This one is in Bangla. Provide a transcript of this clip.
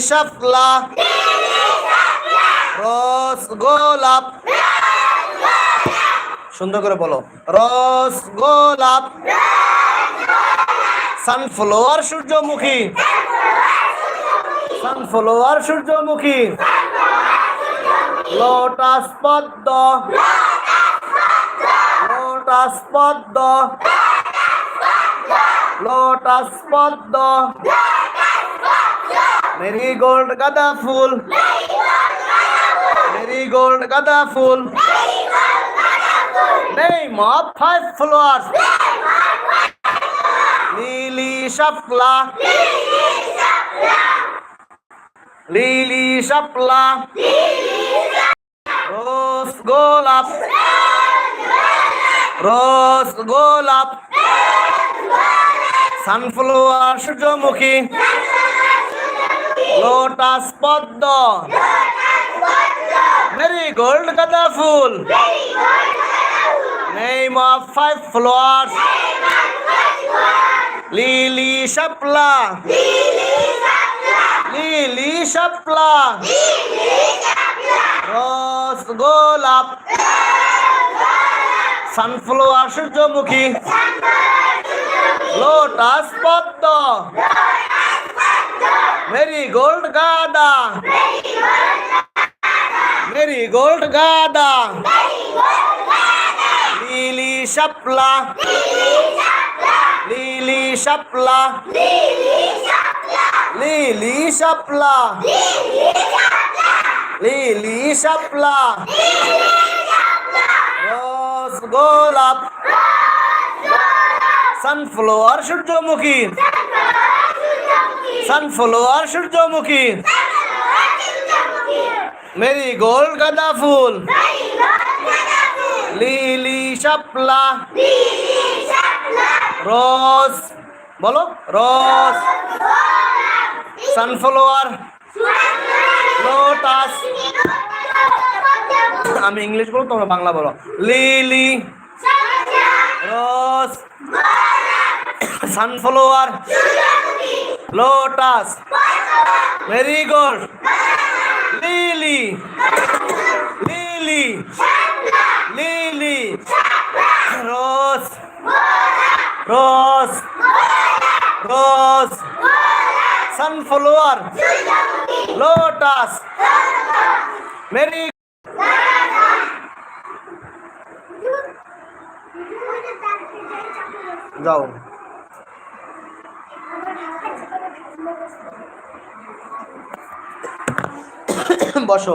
শাপলা। রস গোলাপ। সুন্দর করে বলো। রস গোলাপ। সানফ্লাওয়ার সূর্যমুখী। সানফ্লাওয়ার সূর্যমুখী। লোটাস পদ্ম। লোটাস পদ্ম। লোটাস পদ্ম। মেরিগোল্ড গাঁদা ফুল। মেরিগোল্ড গাঁদা ফুল। Name of five flowers. Lily Shapla. Lily শাপলা। রোজ গোলাপ। রোজ গোলাপ। সানফ্লাওয়ার সূর্যমুখী। লোটাস পদ্ম। মেরিগোল্ড গাঁদা ফুল। Name of five flowers. Lily Shapla. Lily শাপলা। রস গোলাপ। সানফ্লাওয়ার সূর্যমুখী। লোটাস পদ্ম। মেরিগোল্ড গাদা মেরিগোল্ড গাদা লিলি শাপলা লিলি শাপলা লিলি শাপলা লিলি শাপলা রোজ গোলাপ সানফ্লাওয়ার সূর্যমুখী সানফ্লাওয়ার সূর্যমুখী মেরি গোল্ড গাঁদা ফুল লিলি শাপলা রস বলো রস সানফ্লাওয়ার লোটাস আমি ইংলিশ বলো তোমরা বাংলা বলো। Lily rose sunflower lotus marigold lily lily lily rose rose rose sunflower lotus Mary যাও বসো।